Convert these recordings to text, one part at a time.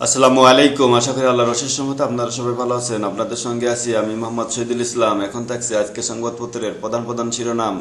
আসসালামু আলাইকুম। আশা করি আল্লাহর অশেষ মতো আপনারা সবাই ভালো আছেন। আপনাদের সঙ্গে আছি আমি মোহাম্মদ শহীদুল ইসলাম। এখন থাকছে আজকে সংবাদপত্রের প্রধান প্রধান শিরোনাম।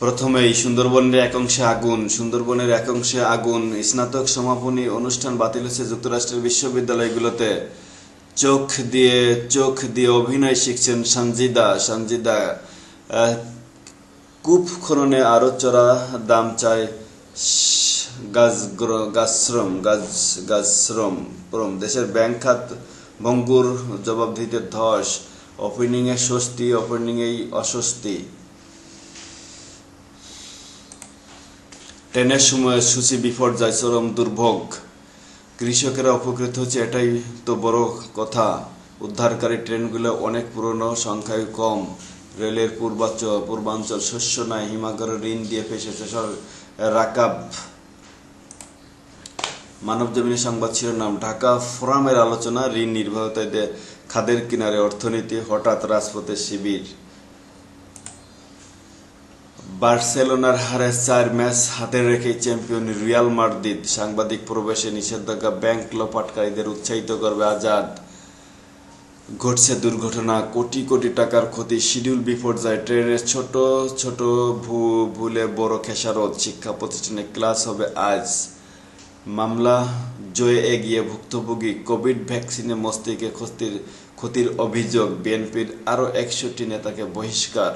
প্রথমেই সুন্দরবনের এক অংশে আগুন। সুন্দরবনের এক অংশে আগুন। স্নাতক সমাপনী অনুষ্ঠান বাতিল হয়েছে যুক্তরাষ্ট্রের বিশ্ববিদ্যালয়গুলোতে। চোখ দিয়ে চোখ দিয়ে অভিনয় শিখছেন সঞ্জিদা সঞ্জিদা কূপ খননে আরও চড়া দাম চায় গাছ গাছশ্রম প্রম। দেশের ব্যাংক খাত ভঙ্গুর জবাব দিতে ধস। ওপেনিং এ স্বস্তি ওপেনিং এই অস্বস্তি। ট্রেনের সময় সূচি বিপর্যয় চরম দুর্ভোগ। কৃষকেরা উপকৃত হচ্ছে, এটাই তো বড় কথা। উদ্ধারকারী ট্রেনগুলো অনেক পুরনো, সংখ্যায় কম। রেলের পূর্বাঞ্চল পূর্বাঞ্চল শস্য নাই, হিমাগরের ঋণ দিয়ে ফেসেছে রাকাব। মানব জমিনের সংবাদ শিরোনাম, ঢাকা ফোরামের আলোচনা, ঋণ নির্বাহতায় দে- খাদের কিনারে অর্থনীতি, হঠাৎ রাজপথের শিবির। বার্সেলোনার হারে চার ম্যাচ হাতে রেখে চ্যাম্পিয়ন রিয়াল মাদ্রিদ সাংবাদিক প্রবেশে নিষেধাজ্ঞা ব্যাংক লোপাটকারীদের উৎসাহিত করবে আজাদ। ঘটছে দুর্ঘটনা। কোটি কোটি টাকার ক্ষতি, শিডিউল বিপর্যয়, ট্রেনের ছোট ছোট ভু, ভুলে বড় খেসারত, শিক্ষা প্রতিষ্ঠানে ক্লাস হবে আজ। মামলা জয়ে এগিয়ে ভুক্তভোগী, কোভিড ভ্যাকসিনে মস্তিষ্কে ক্ষতির ক্ষতির অভিযোগ, বিএনপির আরও একষট্টি নেতাকে বহিষ্কার।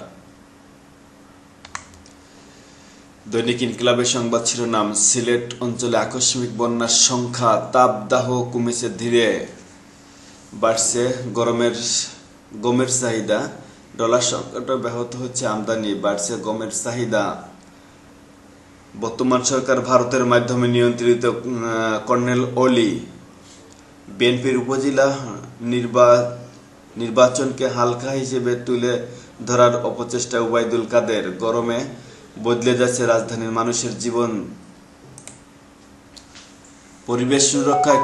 দৈনিক ইনকিলাবের সংবাদ শিরোনাম, সিলেট অঞ্চলে আকস্মিক বন্যার সংখ্যা, তাপদাহ কমেছে ধীরে। বাড়ছে গরমের, গমের চাহিদা। ডলার সংকট ব্যাহত হচ্ছে আমদানি, বাড়ছে গমের চাহিদা। বর্তমান সরকার ভারতের মাধ্যমে নিয়ন্ত্রিত কর্নেল অলি বিএনপির উপজেলা নির্বা, নির্বাচনকে হালকা হিসেবে তুলে ধরার অপচেষ্টা উবাইদুল কাদের। গরমে বদলে যাচ্ছে রাজধানীর মানুষের জীবন। পরিবেশ সুরক্ষায়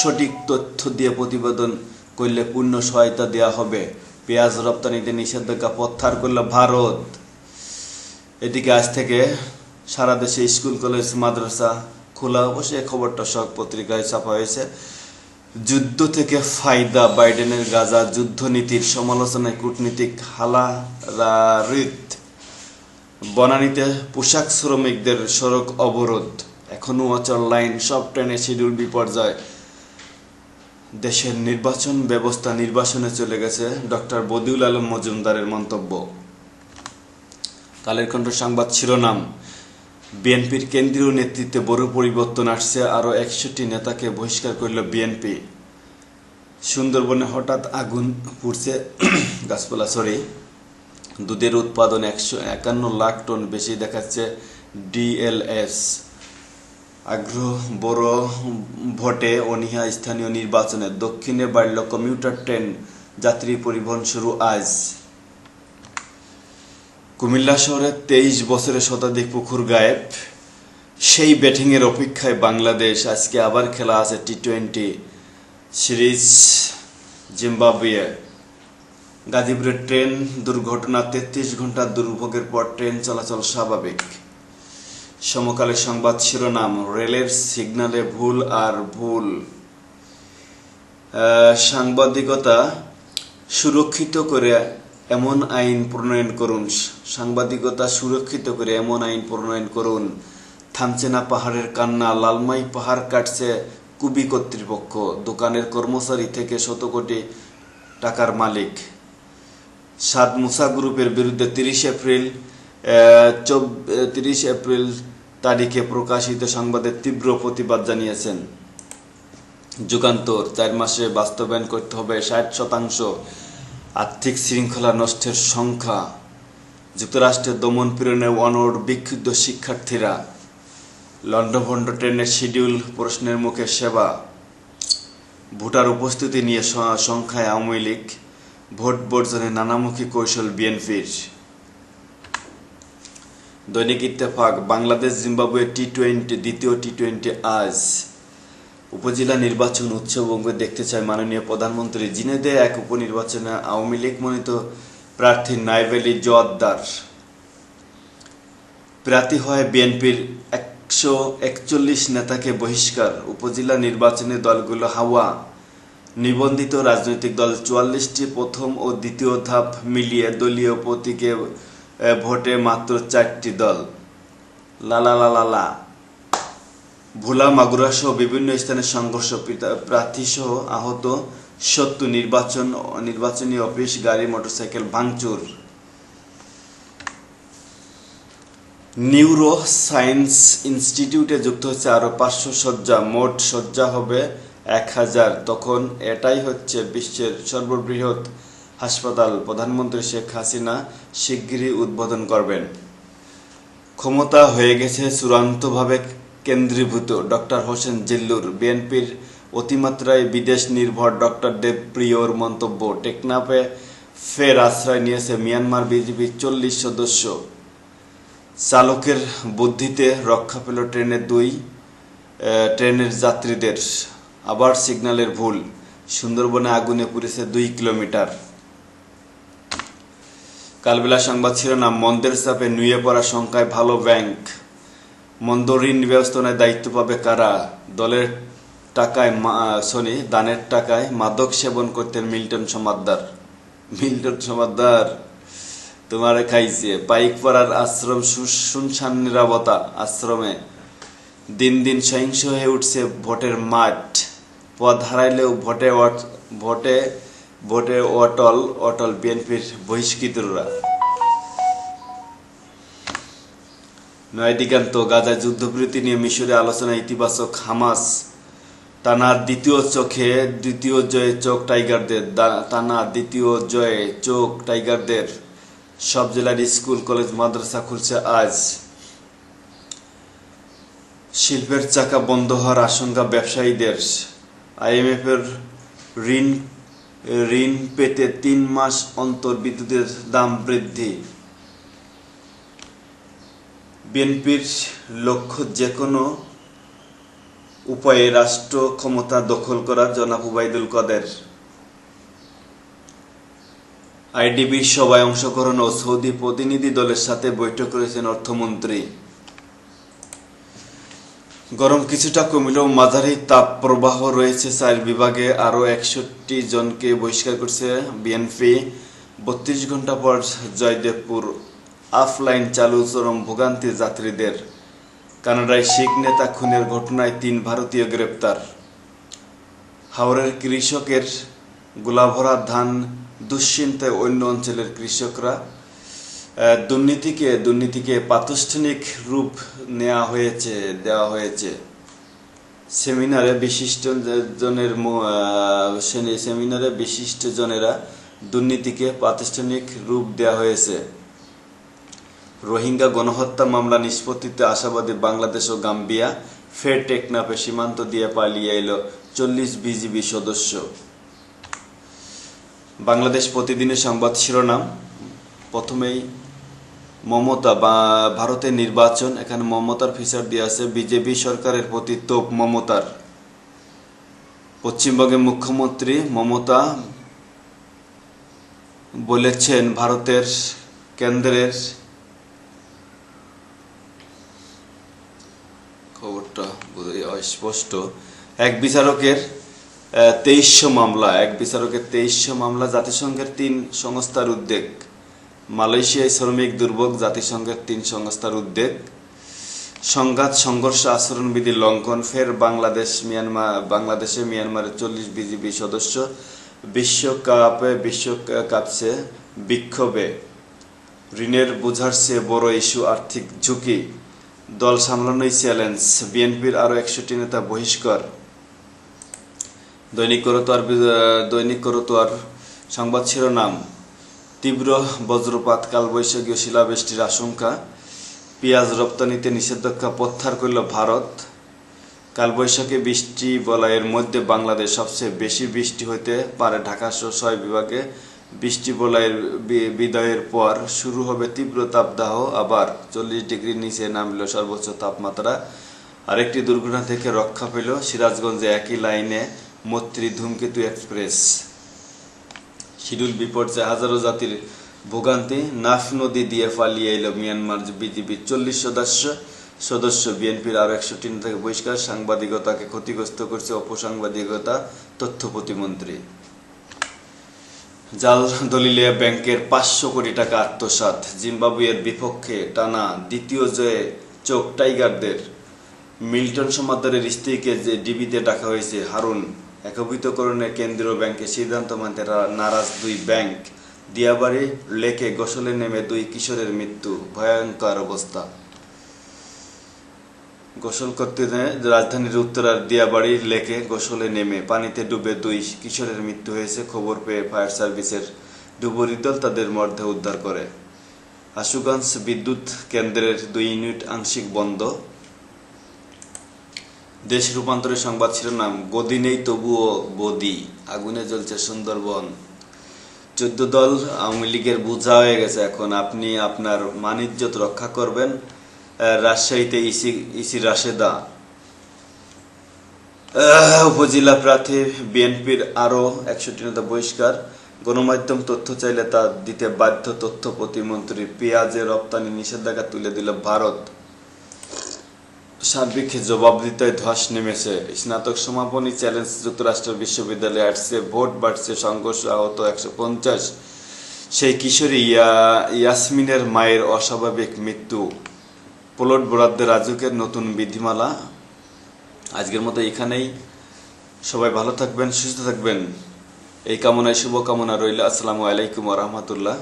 সঠিক তথ্য দিয়ে প্রতিবেদন করলে পূর্ণ সহায়তা দেওয়া হবে। পেঁয়াজ রপ্তানিতে নিষেধাজ্ঞা প্রত্যাহার করল ভারত। এদিকে আজ থেকে সারা দেশে স্কুল, কলেজ, মাদ্রাসা খোলা। অবশ্যই খবরটা সব পত্রিকায় ছাপা হয়েছে। যুদ্ধ থেকে ফায়দা, বাইডেনের গাজা যুদ্ধনীতির সমালোচনায় কূটনীতিক হালারিত বনানীতে পোশাক শ্রমিকদের সড়ক অবরোধ। এখনও অচল লাইন, সব ট্রেনে শিডিউল বিপর্যয়। দেশের নির্বাচন ব্যবস্থা নির্বাচনে চলে গেছে ডক্টর বদিউল আলম মজুমদারের মন্তব্য। কালের কণ্ঠ সংবাদ শিরোনাম, বিএনপির কেন্দ্রীয় নেতৃত্বে বড় পরিবর্তন আসছে, আরও একষট্টি নেতাকে বহিষ্কার করল বিএনপি। সুন্দরবনে হঠাৎ আগুন পুড়ছে, গাছপালা সরি দুধের উৎপাদন একশো একান্ন লাখ টন বেশি দেখাচ্ছে ডিএলএস। আগ্রহ, বড় ভোটে অনীহা স্থানীয় নির্বাচনে দক্ষিণে বাড়ল কমিউটার ট্রেন যাত্রী পরিবহন শুরু আজ। কুমিল্লা শহরে তেইশ বছরের শতাধিক পুকুর গায়েব। সেই ব্যাটিংয়ের অপেক্ষায় বাংলাদেশ আজকে আবার খেলা আছে টি টোয়েন্টি সিরিজ জিম্বাবুয়ে। গাজীপুরের ট্রেন দুর্ঘটনা, তেত্রিশ ঘণ্টা দুর্ভোগের পর ট্রেন চলাচল স্বাভাবিক। সমকালে সংবাদ শিরোনাম, রেলের সিগন্যালে ভুল আর ভুল। সাংবাদিকতা সুরক্ষিত করে এমন আইন প্রণয়ন করুন। সাংবাদিকতা সুরক্ষিত করে এমন আইন প্রণয়ন করুন। থামছে না পাহাড়ের কান্না, লালমাই পাহাড় কাটছে কুবি কর্তৃপক্ষ। দোকানের কর্মচারী থেকে শত কোটি টাকার মালিক। সাদ মুসা গ্রুপের বিরুদ্ধে তিরিশ এপ্রিল তিরিশ এপ্রিল তারিখে প্রকাশিত সংবাদে তীব্র প্রতিবাদ জানিয়েছেন। যুগান্তর, চার মাসে বাস্তবায়ন করতে হবে ষাট শতাংশ আর্থিক শৃঙ্খলা নষ্টের সংখ্যা। যুক্তরাষ্ট্রের দমন পীড়নে অনড় বিক্ষুব্ধ শিক্ষার্থীরা। লন্ডভন্ড ট্রেনের শিডিউল, প্রশ্নের মুখে সেবা। ভোটার উপস্থিতি নিয়ে সংখ্যায় আওয়ামী লীগ। ভোট বর্জনে নানামুখী কৌশল বিএনপির। দৈনিক Ittefaq, Bangladesh, Zimbabwe T twenty দ্বিতীয় টি টোয়েন্টি আজ। উপজেলা নির্বাচন উৎসবঙ্গ দেখতে চায় মাননীয় প্রধানমন্ত্রী। জিনেদে এক উপনির্বাচনে আওয়ামী লীগ মনোনীত প্রার্থী নাইব আলী জোয়াদ্দার। প্রার্থী হয় বিএনপির একশো একচল্লিশ নেতাকে বহিষ্কার। উপজেলা নির্বাচনে দলগুলো হাওয়া। নিবন্ধিত রাজনৈতিক দল চুয়াল্লিশটি প্রথম ও দ্বিতীয় ধাপ মিলিয়ে দলীয় প্রতীকে ভোটে মাত্র চারটি দল। লালা লালা লা ভোলা, মাগুরা সহ বিভিন্ন স্থানে সংঘর্ষ প্রার্থী সহ আহত সত্য নির্বাচন নির্বাচনী অফিস, গাড়ি, মোটরসাইকেল ভাঙচুর। নিউরো সায়েন্স ইনস্টিটিউটে যুক্ত হচ্ছে আরও পাঁচশো শয্যা। মোট শয্যা হবে এক হাজার। তখন এটাই হচ্ছে বিশ্বের সর্ববৃহৎ হাসপাতাল প্রধানমন্ত্রী শেখ হাসিনা শিগগিরই উদ্বোধন করবেন। ক্ষমতা হয়ে গেছে চূড়ান্তভাবে কেন্দ্রীভূত ডক্টর হোসেন জিল্লুর। বিএনপির অতিমাত্রায় বিদেশ নির্ভর ডক্টর দেবপ্রিয়র মন্তব্য, টেকনাফে ফের আশ্রয় নিয়েছে মিয়ানমার বিজেপির চল্লিশ সদস্য। চালকের বুদ্ধিতে রক্ষা পেল ট্রেনের দুই ট্রেনের যাত্রীদের। আবার সিগন্যালের ভুল, সুন্দরবনে আগুনে পুড়েছে দুই কিলোমিটার। কালবেলা সংবাদ শিরোনাম, মন্দের চাপে নুয়ে পড়া সংখ্যায় ভালো ব্যাংক। মন্দ ঋণ ব্যবস্থাপনায় দায়িত্ব পাবে কারা? দলের টাকায় সনি দানের টাকায় মাদক সেবন করতেন মিল্টন সমাদ্দার। মিল্টন সমাদ্দার, তোমারে খাইছে। পাইকপাড়ার আশ্রম শুনশান নিরাপত্তা আশ্রমে। দিন দিন সহিংস হয়ে উঠছে ভোটের মাঠ। পথ হারাইলেও ভোটে ভোটে ভোটে অটল অটল বিএনপির বহিষ্কৃতরা। নয় দিগান্ত গাজায় যুদ্ধবিরতি নিয়ে মিশরে আলোচনা ইতিবাচক হামাস। টানা দ্বিতীয় চোখে দ্বিতীয় জয়ে চোখ টাইগারদের টানা দ্বিতীয় জয়ে চোখ টাইগারদের। সব জেলার স্কুল, কলেজ, মাদ্রাসা খুলছে আজ। শিল্পের চাকা বন্ধ হওয়ার আশঙ্কা ব্যবসায়ীদের। আইএমএফ এর ঋণ ঋণ পেতে তিন মাস অন্তর বিদ্যুতের দাম বৃদ্ধি। বিএনপির লক্ষ্য যে কোনো উপায়ে রাষ্ট্র ক্ষমতা দখল করা জনাব উবাইদুল কদের। আইডিবির সভায় অংশগ্রহণ ও সৌদি প্রতিনিধি দলের সাথে বৈঠক করেছেন অর্থমন্ত্রী। গরম কিছুটা কমিলেও মাঝারি তাপ প্রবাহ রয়েছে চার বিভাগে। আরও একষট্টি জনকে বহিষ্কার করছে বিএনপি। বত্রিশ ঘণ্টা পর জয়দেবপুর আফলাইন চালু চরম ভোগান্তি যাত্রীদের। কানাডায় শিখ নেতা খুনের ঘটনায় তিন ভারতীয় গ্রেপ্তার। হাওড়ের কৃষকের গোলাভরা ধান দুশ্চিন্তায় অন্য অঞ্চলের কৃষকরা দুর্নীতিকে দুর্নীতিকে প্রাতিষ্ঠানিক রূপ নেওয়া হয়েছে দেওয়া হয়েছে। সেমিনারে বিশিষ্ট জনের মো- আহ, সেনে- সেমিনারে বিশিষ্ট জনেরা দুর্নীতিকে প্রাতিষ্ঠানিক রূপ দেওয়া হয়েছে। রোহিঙ্গা গণহত্যা মামলা নিষ্পত্তিতে আশাবাদী বাংলাদেশ ও গাম্বিয়া ফের টেকনাফে সীমান্ত দিয়ে পালিয়ে এলো চল্লিশ বিজিবি সদস্য। বাংলাদেশ প্রতিদিনের সংবাদ শিরোনাম প্রথমেই মমতা বা ভারতের নির্বাচন, এখানে মমতার ফিচার দিয়ে আছে বিজেপি সরকারের প্রতি তোপ মমতার। পশ্চিমবঙ্গের মুখ্যমন্ত্রী মমতা বলেছেন ভারতের কেন্দ্রের খবরটা অস্পষ্ট। এক বিচারকের তেইশশো মামলা, এক বিচারকের তেইশশো মামলা জাতিসংঘের তিন সংস্থার উদ্যোগ মালয়েশিয়ায় শ্রমিক দুর্ভোগ, জাতিসংঘের তিন সংস্থার উদ্বেগ, সংঘাত, সংঘর্ষ আচরণবিধি লঙ্ঘন, ফের বাংলাদেশ, মিয়ানমার, বাংলাদেশে মিয়ানমারের চল্লিশ বিজিবি সদস্য বিশ্বকাপে বিশ্বকাপছে বিক্ষোভে। ঋণের বোঝার চেয়ে বড় ইস্যু আর্থিক ঝুঁকি। দল সামলানোই চ্যালেঞ্জ, বিএনপির আরও একষট্টি নেতা বহিষ্কার। দৈনিক করতোয়ার দৈনিক করতোয়ার সংবাদ শিরোনাম। তীব্র বজ্রপাত, কালবৈশাখী শিলাবৃষ্টির আশঙ্কা, পেঁয়াজ রপ্তানিতে নিষেধাজ্ঞা প্রত্যাহার করল ভারত। কালবৈশাখী বৃষ্টি বলয়ের মধ্যে বাংলাদেশ সবচেয়ে বেশি বৃষ্টি হতে পারে ঢাকা সহ ছয় বিভাগে। বৃষ্টি বলয়ের বিদায়ের পর শুরু হবে তীব্র তাপদাহ, আবার চল্লিশ ডিগ্রি নিচে নামল সর্বোচ্চ তাপমাত্রা। আরেকটি দুর্ঘটনা থেকে রক্ষা পেল সিরাজগঞ্জে একই লাইনে মৈত্রী ধূমকেতু এক্সপ্রেস। শিডিউল বিপর্যয় হাজারো জাতির ভোগান্তি নাফ নদী দিয়ে পালিয়ে এলো মিয়ানমার বিজিবির চল্লিশ সদস্য। সদস্য বিএনপির আরও একষট্টি নেতাকে বহিষ্কার সাংবাদিকতাকে ক্ষতিগ্রস্ত করছে অপসাংবাদিকতা তথ্য প্রতিমন্ত্রী। জাল দলিলে ব্যাংকের পাঁচশো কোটি টাকা আত্মসাৎ, জিম্বাবুয়ের বিপক্ষে টানা দ্বিতীয় জয়ে চোখ টাইগারদের। মিল্টন সমাদ্দারের স্ত্রীকে যে ডিবিতে ডাকা হয়েছে, হারুন একভূতকরণে কেন্দ্রীয় ব্যাংকের সিদ্ধান্ত মানতে নারাজ দুই ব্যাংক। দিয়াবাড়ি লেকে গোসলে নেমে দুই কিশোরের মৃত্যু। ভয়ঙ্কর অবস্থা। গোসল করতে রাজধানীর উত্তরার দিয়াবাড়ির লেকে গোসলে নেমে পানিতে ডুবে দুই কিশোরের মৃত্যু হয়েছে খবর পেয়ে ফায়ার সার্ভিসের ডুবুরি দল তাদের মধ্যে উদ্ধার করে। আশুগঞ্জ বিদ্যুৎ কেন্দ্রের দুই ইউনিট আংশিক বন্ধ। দেশ রূপান্তরের সংবাদ শিরোনাম, গদি নেই তবুও বদি, আগুনে জ্বলছে সুন্দরবন। চোদ্দ দল আওয়ামী লীগের বোঝা হয়ে গেছে এখন। আপনি আপনার মানিজ্যত রক্ষা করবেন রাজশাহীতে ইসি ইসি রাশেদা। উপজেলা প্রার্থী বিএনপির আরও একষট্টি নেতা বহিষ্কার। গণমাধ্যম তথ্য চাইলে তা দিতে বাধ্য তথ্য প্রতিমন্ত্রী। পেঁয়াজের রপ্তানি নিষেধাজ্ঞা তুলে দিল ভারত। সার্বিক জবাবদিহিতায় ধস নেমেছে। স্নাতক সমাপনী চ্যালেঞ্জ যুক্তরাষ্ট্র বিশ্ববিদ্যালয়ে আসছে ভোট বাড়ছে সংঘর্ষ আহত একশো পঞ্চাশ। সেই কিশোরী ইয়া, ইয়াসমিনের মায়ের অস্বাভাবিক মৃত্যু। প্লট বরাদ্দের রাজুকের নতুন বিধিমালা। আজকের মতো এখানেই। সবাই ভালো থাকবেন, সুস্থ থাকবেন। এই কামনায় শুভকামনা রইল। আসসালামু আলাইকুম রহমতুল্লাহ।